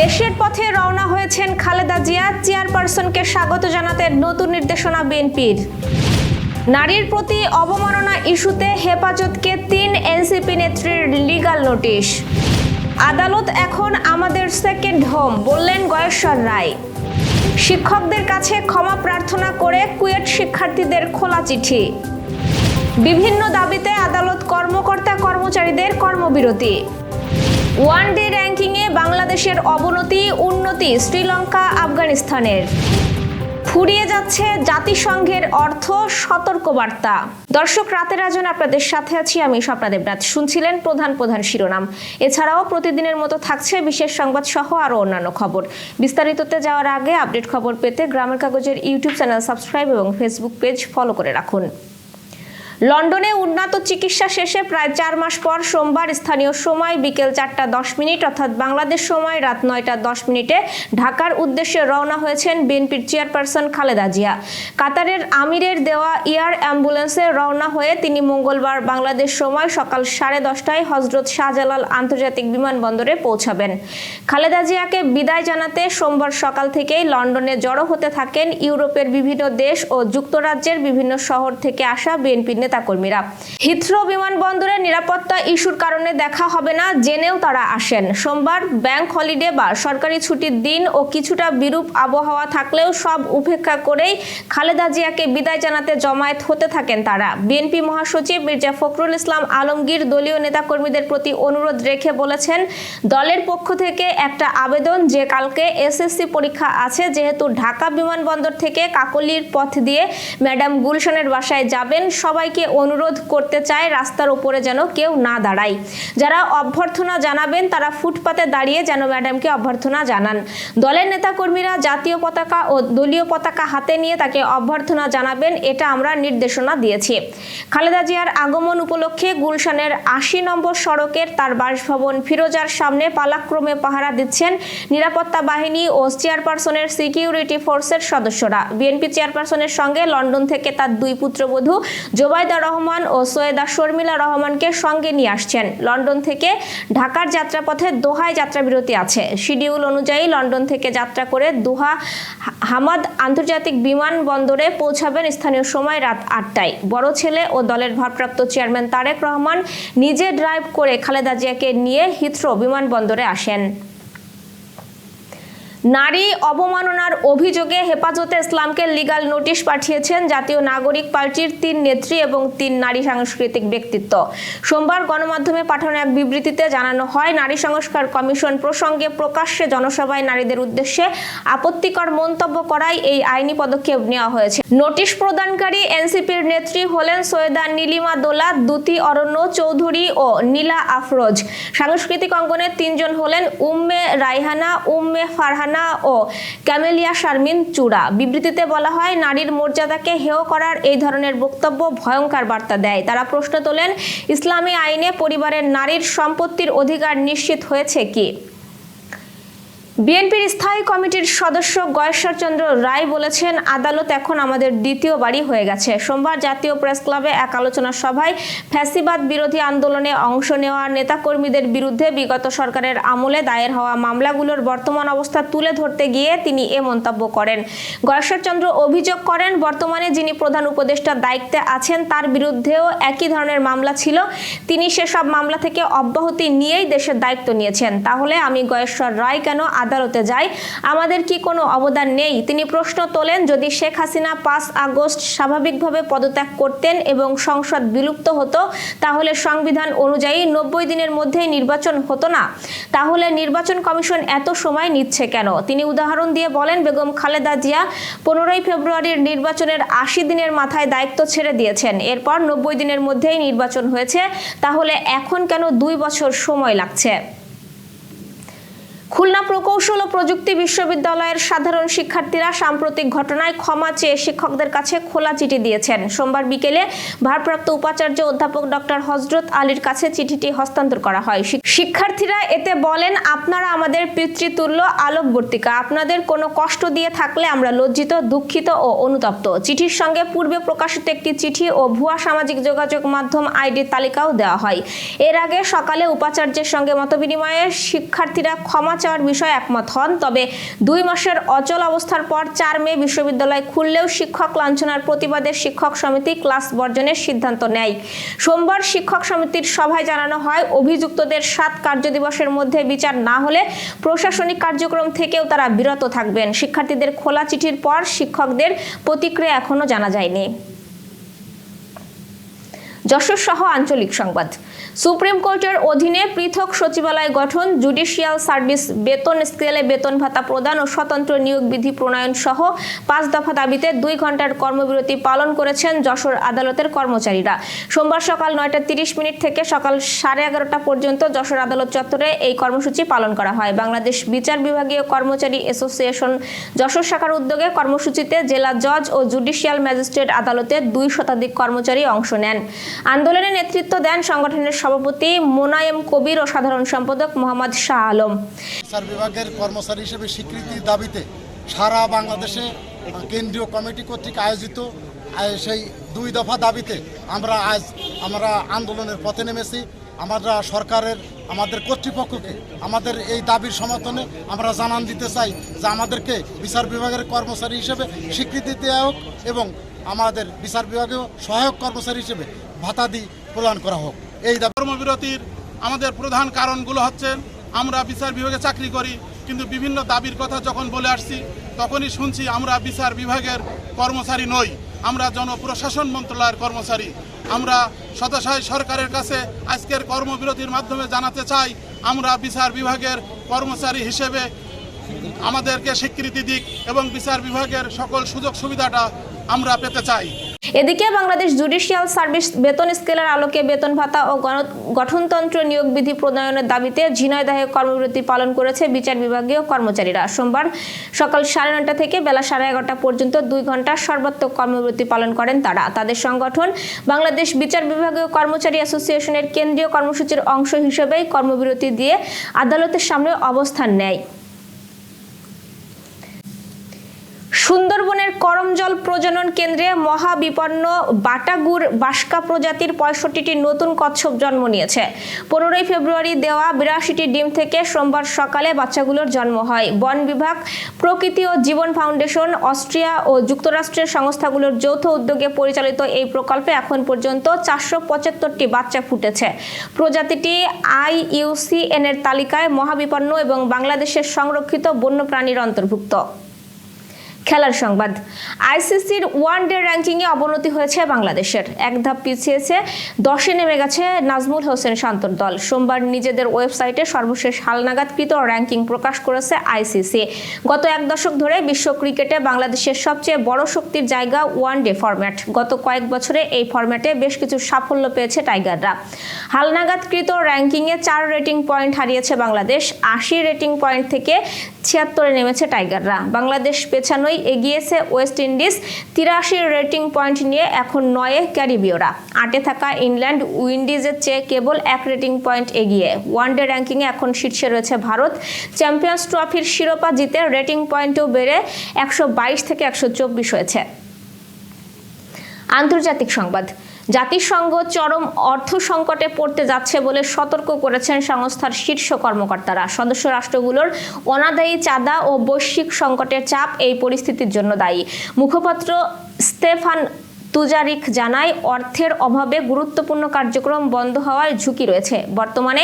দেশের পথে রওনা হয়েছেন খালেদা জিয়া, চেয়ারপারসনকে স্বাগত জানাতে নতুন নির্দেশনা বিএনপির। নারীর প্রতি অবমাননা ইস্যুতে হেফাজতকে তিন এনসিপি নেত্রীর লিগাল নোটিশ। আদালত এখন আমাদের সেকেন্ড হোম, বললেন গয়েশ্বর রায়। শিক্ষকদের কাছে ক্ষমা প্রার্থনা করে কুয়েট শিক্ষার্থীদের খোলা চিঠি। বিভিন্ন দাবিতে আদালত কর্মকর্তা কর্মচারীদের কর্মবিরতি। ওয়ান ডে র্যাঙ্কিংয়ে বাংলাদেশের অবনতি, উন্নতি শ্রীলঙ্কা, আফগানিস্তানের। ফুরিয়ে যাচ্ছে জাতিসংঘের অর্থ সতর্কবার্তা। দর্শক, রাতের আয়োজন আপনাদের সাথে আছি আমি স্বপ্না দেবনাথ। শুনছিলেন প্রধান প্রধান শিরোনাম। এছাড়াও প্রতিদিনের মতো থাকছে বিশেষ সংবাদ সহ আরও অন্যান্য খবর। বিস্তারিততে যাওয়ার আগে আপডেট খবর পেতে গ্রামের কাগজের ইউটিউব চ্যানেল সাবস্ক্রাইব এবং ফেসবুক পেজ ফলো করে রাখুন। লন্ডনে উন্নত চিকিৎসা শেষে প্রায় চার মাস পর সোমবার স্থানীয় সময় বিকেল চারটা দশ মিনিট অর্থাৎ বাংলাদেশ সময় রাত নয়টা দশ মিনিটে ঢাকার উদ্দেশ্যে রওনা হয়েছেন বিএনপির চেয়ারপারসন খালেদা জিয়া। কাতারের আমিরের দেওয়া এয়ার অ্যাম্বুলেন্সে রওনা হয়ে তিনি মঙ্গলবার বাংলাদেশ সময় সকাল সাড়ে দশটায় হজরত শাহজালাল আন্তর্জাতিক বিমানবন্দরে পৌঁছাবেন। খালেদা জিয়াকে বিদায় জানাতে সোমবার সকাল থেকেই লন্ডনে জড়ো হতে থাকেন ইউরোপের বিভিন্ন দেশ ও যুক্তরাজ্যের বিভিন্ন শহর থেকে আসা বিএনপির নেতাকর্মীরা হিথ্রো বিমানবন্দরের নিরাপত্তা ইস্যুর কারণে দেখা হবে না, জেনেও তারা আসেন। সোমবার ব্যাংক হলিডে বা সরকারি ছুটির দিন ও কিছুটা বিরূপ আবহাওয়া থাকলেও সব উপেক্ষা করেই খালেদা জিয়াকে বিদায় জানাতে জমায়েত হতে থাকেন তারা। বিএনপি মহাসচিব মির্জা ফখরুল ইসলাম আলমগীর দলীয় নেতাকর্মীদের প্রতি অনুরোধ রেখে বলেছেন, দলের পক্ষ থেকে একটা আবেদন যে কালকে এসএসসি পরীক্ষা আছে, যেহেতু ঢাকা বিমানবন্দর থেকে কাকলির পথ দিয়ে ম্যাডাম গুলশানের বাসায় যাবেন সবাইকে অনুরোধ করতে চায়, রাস্তার উপরে যেন কেউ না দাঁড়ায়। যারা অভ্যর্থনা জানাবেন, তারা ফুটপাতে দাঁড়িয়ে যেন ম্যাডামকে অভ্যর্থনা জানান। দলের নেতাকর্মীরা জাতীয় পতাকা ও দলীয় পতাকা হাতে নিয়ে তাকে অভ্যর্থনা জানাবেন, এটা আমরা নির্দেশনা দিয়েছি। খালেদা জিয়ার আগমন উপলক্ষে গুলশানের আশি নম্বর সড়কের তার বাসভবন ফিরোজার সামনে পালাক্রমে পাহারা দিচ্ছেন নিরাপত্তা বাহিনী ও চেয়ারপারসনের সিকিউরিটি ফোর্সের সদস্যরা। বিএনপি চেয়ারপারসনের সঙ্গে লন্ডন থেকে তার দুই পুত্রবধূ জোবাইদা রহমান ও সৈয়দা শর্মিলা রহমানকে সঙ্গে নিয়ে আসছেন। লন্ডন থেকে ঢাকার যাত্রাপথে দোহায় যাত্রা বিরতি আছে। শিডিউল অনুযায়ী লন্ডন থেকে যাত্রা করে দোহা হামাদ আন্তর্জাতিক বিমানবন্দরে পৌঁছাবেন স্থানীয় সময় রাত আটটায়। বড় ছেলে ও দলের ভারপ্রাপ্ত চেয়ারম্যান তারেক রহমান নিজে ড্রাইভ করে খালেদা জিয়াকে নিয়ে হিথ্রো বিমানবন্দরে আসেন। নারী অবমাননার অভিযোগে হেফাজতে ইসলামকে লিগাল নোটিশ পাঠিয়েছেন জাতীয় নাগরিক পার্টির তিন নেত্রী এবং তিন নারী সাংস্কৃতিক ব্যক্তিত্ব। সোমবার গণমাধ্যমে পাঠানো এক বিবৃতিতে জানানো হয়, নারী সংস্কার কমিশন প্রসঙ্গে প্রকাশ্যে জনসভায় নারীদের উদ্দেশ্যে আপত্তিকর মন্তব্য করায় এই আইনি পদক্ষেপ নেওয়া হয়েছে। নোটিশ প্রদানকারী এনসিপির নেত্রী হলেন সৈয়দা নীলিমা দোলা, দুতি অরণ্য চৌধুরী ও নীলা আফরোজ। সাংস্কৃতিক অঙ্গনের তিনজন হলেন উম্মে রাইহানা উম্মে ফারহানা ও ক্যামেলিয়া শারমিন চূড়া। বিবৃতিতে বলা হয়, নারীর মর্যাদাকে হেয় করার এই ধরনের বক্তব্য ভয়ঙ্কর বার্তা দেয়। তারা প্রশ্ন তোলেন, ইসলামী আইনে পরিবারের নারীর সম্পত্তির অধিকার নিশ্চিত হয়েছে কি? বিএনপির স্থায়ী কমিটির সদস্য গয়েশ্বর চন্দ্র রায় বলেছেন, আদালত এখন আমাদের দ্বিতীয় বাড়ি হয়ে গেছে। সোমবার জাতীয় প্রেস ক্লাবে এক আলোচনা সভায় ফ্যাসিবাদ বিরোধী আন্দোলনে অংশ নেওয়া নেতাকর্মীদের বিরুদ্ধে বিগত সরকারের আমলে দায়ের হওয়া মামলাগুলোর বর্তমান অবস্থা তুলে ধরতে গিয়ে তিনি এ মন্তব্য করেন। গয়েশ্বর চন্দ্র অভিযোগ করেন, বর্তমানে যিনি প্রধান উপদেষ্টার দায়িত্বে আছেন, তার বিরুদ্ধেও একই ধরনের মামলা ছিল। তিনি সেসব মামলা থেকে অব্যাহতি নিয়েই দেশের দায়িত্ব নিয়েছেন। তাহলে আমি গয়েশ্বর রায় কেন আদালতে যায়। আমাদের কি কোনো অবদান নেই? তিনি প্রশ্ন তোলেন, যদি শেখ হাসিনা পাঁচ আগস্ট স্বাভাবিকভাবে পদত্যাগ করতেন এবং সংসদ বিলুপ্ত হতো, তাহলে সংবিধান অনুযায়ী নব্বই দিনের মধ্যেই নির্বাচন হতো না। তাহলে নির্বাচন কমিশন এত সময় নিচ্ছে কেন? তিনি উদাহরণ দিয়ে বলেন, বেগম খালেদা জিয়া পনেরোই ফেব্রুয়ারির নির্বাচনের আশি দিনের মাথায় দায়িত্ব ছেড়ে দিয়েছেন। এরপর নব্বই দিনের মধ্যেই নির্বাচন হয়েছে। তাহলে এখন কেন দুই বছর সময় লাগছে? খুলনা প্রকৌশল ও প্রযুক্তি বিশ্ববিদ্যালয়ের সাধারণ শিক্ষার্থীরা সাম্প্রতিক ঘটনায় ক্ষমা চেয়ে শিক্ষকদের কাছে খোলা চিঠি দিয়েছেন। সোমবার বিকেলে ভারপ্রাপ্ত উপাচার্য অধ্যাপক ডক্টর হজরত আলীর কাছে চিঠিটি হস্তান্তর করা হয়। শিক্ষার্থীরা এতে বলেন, আপনারা আমাদের পিতৃতুল্য আলোকবর্তিকা। আপনাদের কোনো কষ্ট দিয়ে থাকলে আমরা লজ্জিত, দুঃখিত ও অনুতপ্ত। চিঠির সঙ্গে পূর্বে প্রকাশিত একটি চিঠি ও ভুয়া সামাজিক যোগাযোগ মাধ্যম আইডির তালিকাও দেওয়া হয়। এর আগে সকালে উপাচার্যের সঙ্গে মতবিনিময়ে শিক্ষার্থীরা ক্ষমা ক্ষমা চাওয়ার বিষয়ে একমত হন। তবে দুই মাসের অচল অবস্থার পর চার মে বিশ্ববিদ্যালয় খুললেও শিক্ষক লাঞ্ছনার প্রতিবাদে শিক্ষক সমিতি ক্লাস বর্জনের সিদ্ধান্ত নেয়। সোমবার শিক্ষক সমিতির সভায় জানানো হয়, অভিযুক্তদের সাত কার্যদিবসের মধ্যে বিচার না হলে প্রশাসনিক কার্যক্রম থেকেও তারা বিরত থাকবেন। শিক্ষার্থীদের খোলা চিঠির পর শিক্ষকদের প্রতিক্রিয়া এখনও জানা যায়নি। যশোর সহ আঞ্চলিক সংবাদ। সুপ্রিম কোর্টের অধীনে পৃথক সচিবালয় গঠন, জুডিশিয়াল সার্ভিস, বেতন স্কেলে বেতন ভাতা প্রদান ও স্বতন্ত্র নিয়োগ বিধি প্রণয়ন সহ পাঁচ দফা দাবিতে দুই ঘণ্টার কর্মবিরতি পালন করেছেন যশোর আদালতের কর্মচারীরা। সোমবার সকাল নয়টা তিরিশ মিনিট থেকে সকাল সাড়ে এগারোটা পর্যন্ত যশোর আদালত চত্বরে এই কর্মসূচি পালন করা হয়। বাংলাদেশ বিচার বিভাগীয় কর্মচারী অ্যাসোসিয়েশন যশোর শাখার উদ্যোগে কর্মসূচিতে জেলা জজ ও জুডিশিয়াল ম্যাজিস্ট্রেট আদালতে দুই শতাধিক কর্মচারী অংশ নেন। আন্দোলনে নেতৃত্ব দেন সংগঠনের সভাপতি মোনায়েম কবির ও সাধারণ সম্পাদক মোহাম্মদ শাহ আলম। বিচার বিভাগের কর্মচারী হিসেবে স্বীকৃতির দাবিতে সারা বাংলাদেশে কেন্দ্রীয় কমিটি কর্তৃক আয়োজিত সেই দুই দফা দাবিতে আমরা আজ আমরা আন্দোলনের পথে নেমেছি। আমরা সরকারের, আমাদের কর্তৃপক্ষকে আমাদের এই দাবির সমর্থনে আমরা জানান দিতে চাই যে আমাদেরকে বিচার বিভাগের কর্মচারী হিসেবে স্বীকৃতি দেওয়া হোক এবং আমাদের বিচার বিভাগেও সহায়ক কর্মচারী হিসেবে ভাতাদি প্রদান করা হোক। এই দাবি কর্মবিরতির আমাদের প্রধান কারণগুলো হচ্ছে, আমরা বিচার বিভাগে চাকরি করি, কিন্তু বিভিন্ন দাবির কথা যখন বলে আসছি, তখনই শুনছি আমরা বিচার বিভাগের কর্মচারী নই, আমরা জনপ্রশাসন মন্ত্রণালয়ের কর্মচারী। আমরা সদাশয় সরকারের কাছে আজকের কর্মবিরতির মাধ্যমে জানাতে চাই, আমরা বিচার বিভাগের কর্মচারী হিসেবে আমাদেরকে স্বীকৃতি দিক এবং বিচার বিভাগের সকল সুযোগ সুবিধাটা আমরা পেতে চাই। এদিকে বাংলাদেশ জুডিশিয়াল সার্ভিস বেতন স্কেলের আলোকে বেতন ভাতা ও গঠনতন্ত্র নিয়োগ বিধি প্রণয়নের দাবিতে ঝিনাইদহে কর্মবিরতি পালন করেছে বিচার বিভাগীয় কর্মচারীরা। সোমবার সকাল সাড়ে নটা থেকে বেলা সাড়ে এগারোটা পর্যন্ত দুই ঘণ্টা সর্বাত্মক কর্মবিরতি পালন করেন তারা। তাদের সংগঠন বাংলাদেশ বিচার বিভাগীয় কর্মচারী অ্যাসোসিয়েশনের কেন্দ্রীয় কর্মসূচির অংশ হিসেবেই কর্মবিরতি দিয়ে আদালতের সামনে অবস্থান নেয়। সুন্দরবনের করমজল প্রজনন কেন্দ্রে মহাবিপন্ন বাটাগুড় বাসকা প্রজাতির পঁয়ষট্টিটি নতুন কচ্ছপ জন্ম নিয়েছে। পনেরোই ফেব্রুয়ারি দেওয়া বিরাশিটি ডিম থেকে সোমবার সকালে বাচ্চাগুলোর জন্ম হয়। বন বিভাগ, প্রকৃতি ও জীবন ফাউন্ডেশন, অস্ট্রিয়া ও যুক্তরাষ্ট্রের সংস্থাগুলোর যৌথ উদ্যোগে পরিচালিত এই প্রকল্পে এখন পর্যন্ত চারশো পঁচাত্তরটি বাচ্চা ফুটেছে। প্রজাতিটি আইইউসিএন এর তালিকায় মহাবিপন্ন এবং বাংলাদেশের সংরক্ষিত বন্যপ্রাণীর অন্তর্ভুক্ত। খেলার সংবাদ। আইসিসির ওয়ান ডে র্যাঙ্কিংয়ে অবনতি হয়েছে বাংলাদেশের। এক ধাপ পিছিয়েছে, দশে নেমে গেছে নাজমুল হোসেন শান্তর দল। সোমবার নিজেদের ওয়েবসাইটে সর্বশেষ হালনাগাদকৃত র্যাঙ্কিং প্রকাশ করেছে আইসিসি। গত এক দশক ধরে বিশ্ব ক্রিকেটে বাংলাদেশের সবচেয়ে বড় শক্তির জায়গা ওয়ান ডে ফরম্যাট। গত কয়েক বছরে এই ফরম্যাটে বেশ কিছু সাফল্য পেয়েছে টাইগাররা। হালনাগাদকৃত র্যাঙ্কিংয়ে চার রেটিং পয়েন্ট হারিয়েছে বাংলাদেশ। আশি রেটিং পয়েন্ট থেকে ছিয়াত্তরে নেমেছে টাইগাররা। বাংলাদেশ পেছানোই এগিয়েছে ওয়েস্ট ইন্ডিজ। তিরাশি রেটিং পয়েন্ট নিয়ে এখন নয়ে ক্যারিবীয়রা। আটে থাকা ইংল্যান্ড উইন্ডিজের চেয়ে কেবল এক রেটিং পয়েন্ট এগিয়ে। ওয়ানডে র্যাঙ্কিংয়ে এখন শীর্ষে রয়েছে ভারত। চ্যাম্পিয়ন্স ট্রফির শিরোপা জিতে রেটিং পয়েন্টও বেড়ে একশো বাইশ থেকে একশো চব্বিশ হয়েছে। আন্তর্জাতিক সংবাদ। জাতিসংঘ চরম অর্থ সংকটে পড়তে যাচ্ছে বলে সতর্ক করেছেন সংস্থার শীর্ষ কর্মকর্তারা। সদস্য রাষ্ট্রগুলোর অনাদায়ী চাঁদা ও বৈশ্বিক সংকটের চাপ এই পরিস্থিতির জন্য দায়ী। মুখপাত্র স্টেফান তুজারিক জানায়, অর্থের অভাবে গুরুত্বপূর্ণ কার্যক্রম বন্ধ হওয়ার ঝুঁকি রয়েছে। বর্তমানে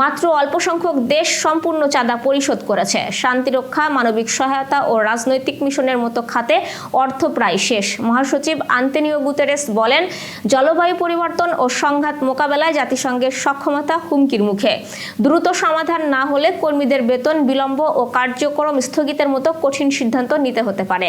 মাত্র অল্প সংখ্যক দেশ সম্পূর্ণ চাঁদা পরিশোধ করেছে। শান্তিরক্ষা, মানবিক সহায়তা ও রাজনৈতিক মিশনের মতো খাতে অর্থ প্রায় শেষ। মহাসচিব আন্তেনিও গুতেরেস বলেন, জলবায়ু পরিবর্তন ও সংঘাত মোকাবেলায় জাতিসংঘের সক্ষমতা হুমকির মুখে। দ্রুত সমাধান না হলে কর্মীদের বেতন, বিলম্ব ও কার্যক্রম স্থগিতের মতো কঠিন সিদ্ধান্ত নিতে হতে পারে।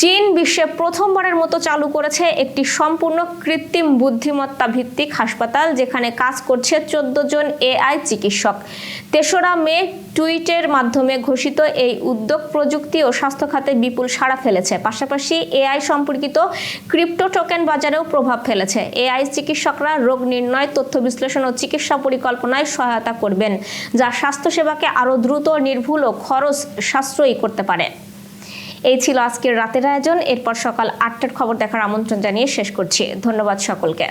চীন বিশ্বে প্রথমবারের মতো চালু করেছে একটি সম্পূর্ণ কৃত্রিম বুদ্ধিমত্তা ভিত্তিক হাসপাতাল, যেখানে কাজ করছে চোদ্দ জন এআই চিকিৎসক। তেসরা মে টুইটের মাধ্যমে ঘোষিত এই উদ্যোগ প্রযুক্তি ও স্বাস্থ্য খাতে বিপুল সাড়া ফেলেছে। পাশাপাশি এআই সম্পর্কিত ক্রিপ্টো টোকেন বাজারেও প্রভাব ফেলেছে। এআই চিকিৎসকরা রোগ নির্ণয়, তথ্য বিশ্লেষণ ও চিকিৎসা পরিকল্পনায় সহায়তা করবেন, যা স্বাস্থ্যসেবাকে আরও দ্রুত, নির্ভুল ও খরচ সাশ্রয়ী করতে পারে। এই ছিল আজকের রাতের আয়োজন। এরপর সকাল আটটার খবর দেখার আমন্ত্রণ জানিয়ে শেষ করছি। ধন্যবাদ সকলকে।